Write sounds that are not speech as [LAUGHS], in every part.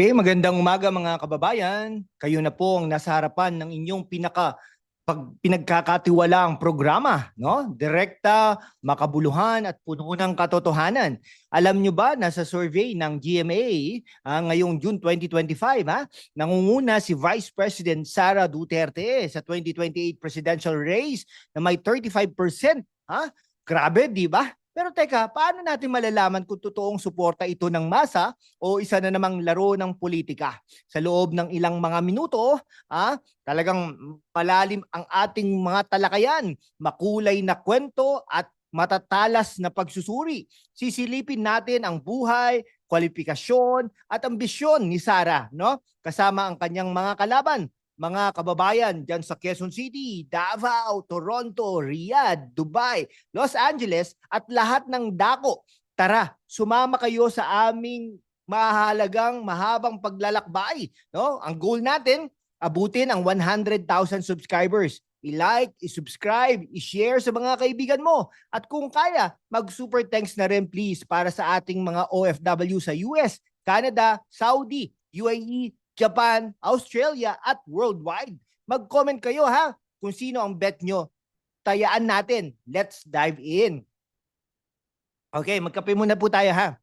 Okay, magandang umaga mga kababayan. Kayo na po ang nasa harapan ng inyong pinaka pag pinagkakatiwalaang programa, no? Direkta, makabuluhan at puno ng katotohanan. Alam nyo ba na sa survey ng GMA ah, ngayong June 2025, ha, nangunguna si Vice President Sara Duterte sa 2028 presidential race na may 35%, ha? Grabe, di ba? Pero teka, paano natin malalaman kung totoong suporta ito ng masa o isa na namang laro ng politika? Sa loob ng ilang mga minuto, ah, talagang palalim ang ating mga talakayan, makulay na kwento at matatalas na pagsusuri. Sisilipin natin ang buhay, kwalifikasyon at ambisyon ni Sara, no? Kasama ang kanyang mga kalaban, mga kababayan diyan sa Quezon City, Davao, Toronto, Riyadh, Dubai, Los Angeles at lahat ng dako. Tara, sumama kayo sa aming mahalagang mahabang paglalakbay, no? Ang goal natin abutin ang 100,000 subscribers. I-like, i-subscribe, i-share sa mga kaibigan mo. At kung kaya, mag-super thanks na rin please para sa ating mga OFW sa US, Canada, Saudi, UAE, Japan, Australia at worldwide. Mag-comment kayo ha kung sino ang bet nyo. Tayaan natin. Let's dive in. Okay, magkape muna po tayo ha.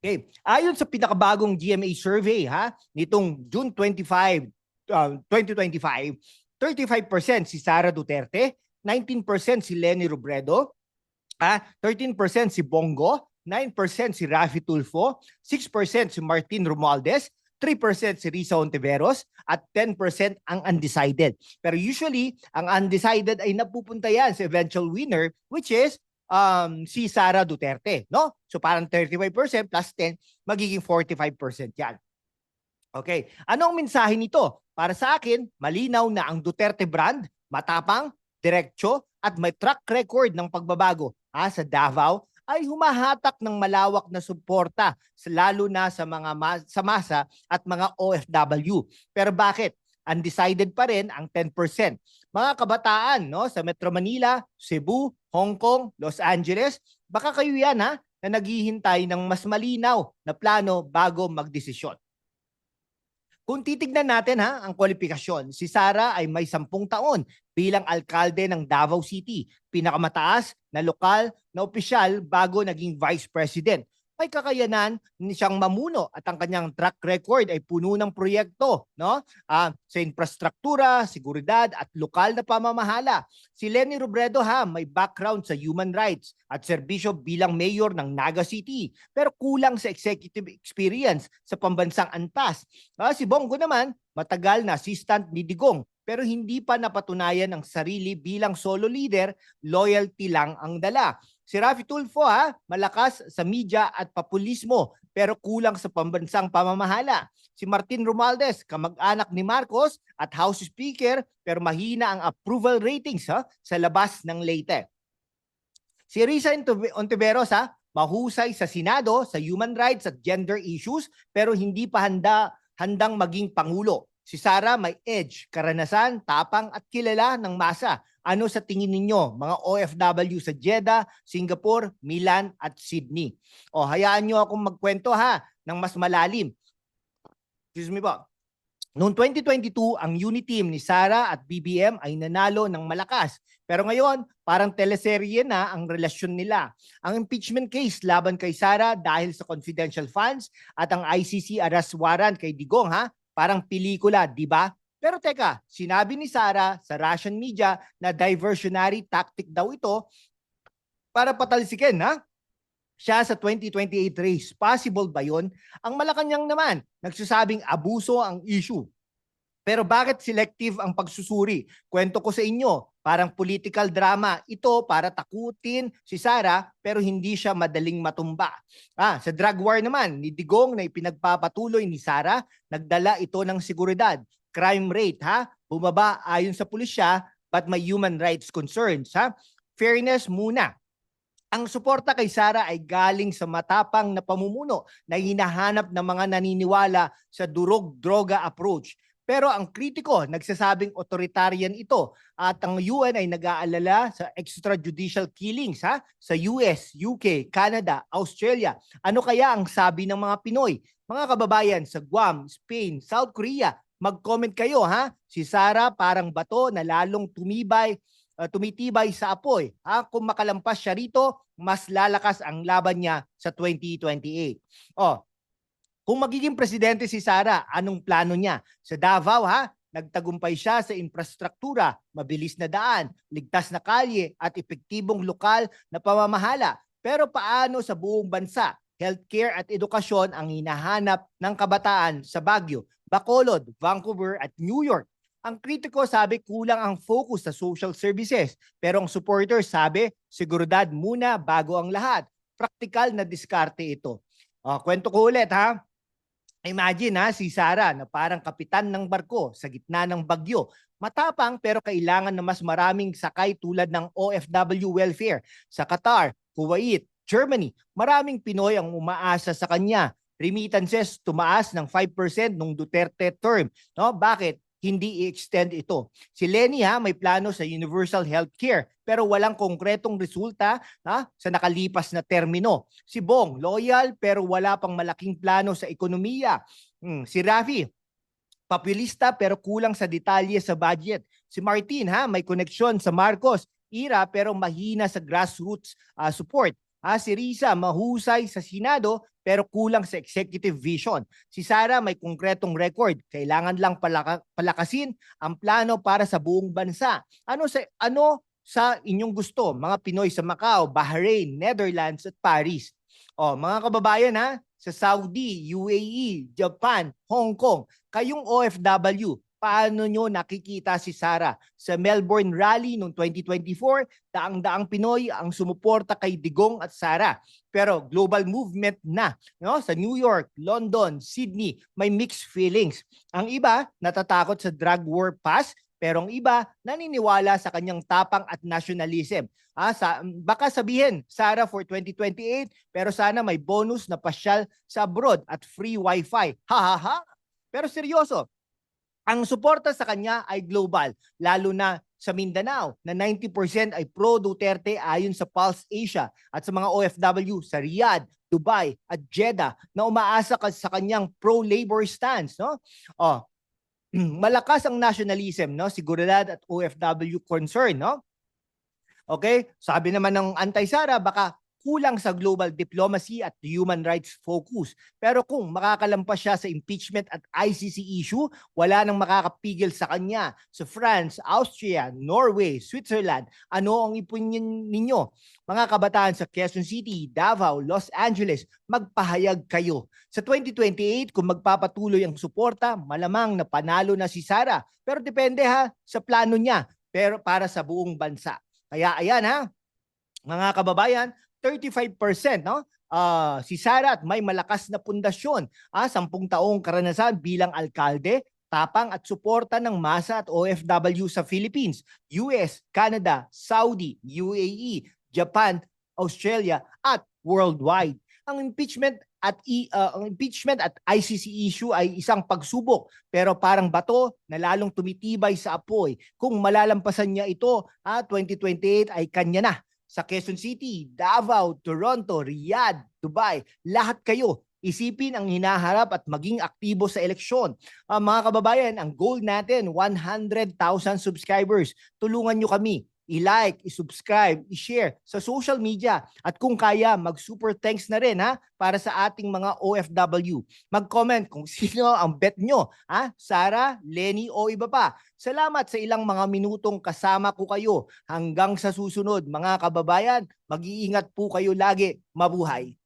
Okay, ayon sa pinakabagong GMA survey ha, nitong June 25, uh, 2025, 35% si Sara Duterte, 19% si Lenny Robredo, ah, 13% si Bongo, 9% si Rafi Tulfo, 6% si Martin Romualdez, 3% si Risa Ontiveros, at 10% ang undecided. Pero usually, ang undecided ay napupunta yan sa eventual winner, which is um, si Sara Duterte. No? So parang 35% plus 10, magiging 45% yan. Okay. Ano ang mensahe nito? Para sa akin, malinaw na ang Duterte brand, matapang, diretsyo, at may track record ng pagbabago ha, sa Davao ay humahatak ng malawak na suporta lalo na sa mga ma- sa masa at mga OFW. Pero bakit? Undecided pa rin ang 10%. Mga kabataan no sa Metro Manila, Cebu, Hong Kong, Los Angeles, baka kayo yan ha na naghihintay ng mas malinaw na plano bago magdesisyon. Kung titignan natin ha, ang kwalifikasyon, si Sara ay may sampung taon bilang alkalde ng Davao City, pinakamataas na lokal na opisyal bago naging vice president. May kakayanan ni siyang mamuno at ang kanyang track record ay puno ng proyekto no? Ah, sa infrastruktura, seguridad at lokal na pamamahala. Si Lenny Robredo ha, may background sa human rights at serbisyo bilang mayor ng Naga City pero kulang sa executive experience sa pambansang antas. Ah, si Bongo naman, matagal na assistant ni Digong pero hindi pa napatunayan ang sarili bilang solo leader, loyalty lang ang dala. Si Rafi Tulfo ha, malakas sa media at populismo pero kulang sa pambansang pamamahala. Si Martin Romualdez, kamag-anak ni Marcos at House Speaker pero mahina ang approval ratings ha, sa labas ng Leyte. Si Risa Ontive- Ontiveros ha, mahusay sa Senado sa human rights at gender issues pero hindi pa handa handang maging pangulo. Si Sara may edge, karanasan, tapang at kilala ng masa. Ano sa tingin ninyo, mga OFW sa Jeddah, Singapore, Milan at Sydney? O hayaan nyo akong magkwento ha ng mas malalim. Excuse me po. Noong 2022, ang unit team ni Sara at BBM ay nanalo ng malakas. Pero ngayon, parang teleserye na ang relasyon nila. Ang impeachment case laban kay Sara dahil sa confidential funds at ang ICC arrest warrant kay Digong ha, parang pelikula, di ba? Pero teka, sinabi ni Sara sa Russian media na diversionary tactic daw ito para patalsikin ha? Siya sa 2028 race. Possible ba yon? Ang Malacanang naman, nagsasabing abuso ang issue. Pero bakit selective ang pagsusuri? Kwento ko sa inyo, parang political drama. Ito para takutin si Sara pero hindi siya madaling matumba. Ah, sa drug war naman, ni Digong na ipinagpapatuloy ni Sara, nagdala ito ng seguridad. Crime rate ha, bumaba ayon sa pulisya but may human rights concerns ha. Fairness muna. Ang suporta kay Sara ay galing sa matapang na pamumuno na hinahanap ng mga naniniwala sa durog-droga approach. Pero ang kritiko, nagsasabing authoritarian ito at ang UN ay nag-aalala sa extrajudicial killings ha sa US, UK, Canada, Australia. Ano kaya ang sabi ng mga Pinoy? Mga kababayan sa Guam, Spain, South Korea, mag-comment kayo ha. Si Sara parang bato na lalong tumibay uh, tumitibay sa apoy. Ha? Kung makalampas siya rito, mas lalakas ang laban niya sa 2028. Oh, kung magiging presidente si Sara, anong plano niya? Sa Davao ha, nagtagumpay siya sa infrastruktura, mabilis na daan, ligtas na kalye at epektibong lokal na pamamahala. Pero paano sa buong bansa? Healthcare at edukasyon ang hinahanap ng kabataan sa Baguio, Bacolod, Vancouver at New York. Ang kritiko sabi kulang ang focus sa social services. Pero ang supporter sabi, seguridad muna bago ang lahat. Praktikal na diskarte ito. Uh, kwento ko ulit ha. Imagine ha, si Sara na parang kapitan ng barko sa gitna ng bagyo. Matapang pero kailangan na mas maraming sakay tulad ng OFW welfare sa Qatar, Kuwait, Germany. Maraming Pinoy ang umaasa sa kanya. Remittances tumaas ng 5% nung Duterte term. No? Bakit? Hindi i-extend ito. Si Lenny ha, may plano sa universal healthcare pero walang konkretong resulta ha, sa nakalipas na termino. Si Bong, loyal pero wala pang malaking plano sa ekonomiya. Hmm, si Rafi, populista pero kulang sa detalye sa budget. Si Martin ha, may koneksyon sa Marcos, ira pero mahina sa grassroots uh, support. Ah, si Risa mahusay sa Senado pero kulang sa executive vision. Si Sara may konkretong record. Kailangan lang palaka, palakasin ang plano para sa buong bansa. Ano sa ano sa inyong gusto, mga Pinoy sa Macau, Bahrain, Netherlands at Paris? Oh, mga kababayan ha, sa Saudi, UAE, Japan, Hong Kong, kayong OFW, paano nyo nakikita si Sara sa Melbourne Rally noong 2024? Daang-daang Pinoy ang sumuporta kay Digong at Sara. Pero global movement na no? sa New York, London, Sydney, may mixed feelings. Ang iba natatakot sa drug war pass pero ang iba naniniwala sa kanyang tapang at nationalism. Ah, sa, baka sabihin, Sara for 2028, pero sana may bonus na pasyal sa abroad at free wifi. Ha ha ha. Pero seryoso, ang suporta sa kanya ay global, lalo na sa Mindanao na 90% ay pro-Duterte ayon sa Pulse Asia at sa mga OFW sa Riyadh, Dubai at Jeddah na umaasa ka sa kanyang pro-labor stance. No? Oh, [CLEARS THROAT] malakas ang nationalism, no? seguridad at OFW concern. No? Okay? Sabi naman ng anti-Sara, baka kulang sa global diplomacy at human rights focus. Pero kung makakalampas siya sa impeachment at ICC issue, wala nang makakapigil sa kanya. Sa France, Austria, Norway, Switzerland, ano ang ipinyon ninyo? Mga kabataan sa Quezon City, Davao, Los Angeles, magpahayag kayo. Sa 2028, kung magpapatuloy ang suporta, malamang na panalo na si Sara. Pero depende ha sa plano niya pero para sa buong bansa. Kaya ayan ha, mga kababayan, 35%, no? Uh, si Sarat may malakas na pundasyon, ah, 10 taong karanasan bilang alkalde, tapang at suporta ng masa at OFW sa Philippines, US, Canada, Saudi, UAE, Japan, Australia at worldwide. Ang impeachment at uh, ang impeachment at ICC issue ay isang pagsubok pero parang bato na lalong tumitibay sa apoy. Kung malalampasan niya ito, ah, 2028 ay kanya na sa Quezon City, Davao, Toronto, Riyadh, Dubai, lahat kayo isipin ang hinaharap at maging aktibo sa eleksyon. Uh, mga kababayan, ang goal natin, 100,000 subscribers. Tulungan nyo kami i-like, i-subscribe, i-share sa social media at kung kaya mag-super thanks na rin ha para sa ating mga OFW. Mag-comment kung [LAUGHS] sino ang bet nyo, ha? Sara, Lenny o iba pa. Salamat sa ilang mga minutong kasama ko kayo. Hanggang sa susunod mga kababayan, mag-iingat po kayo lagi. Mabuhay.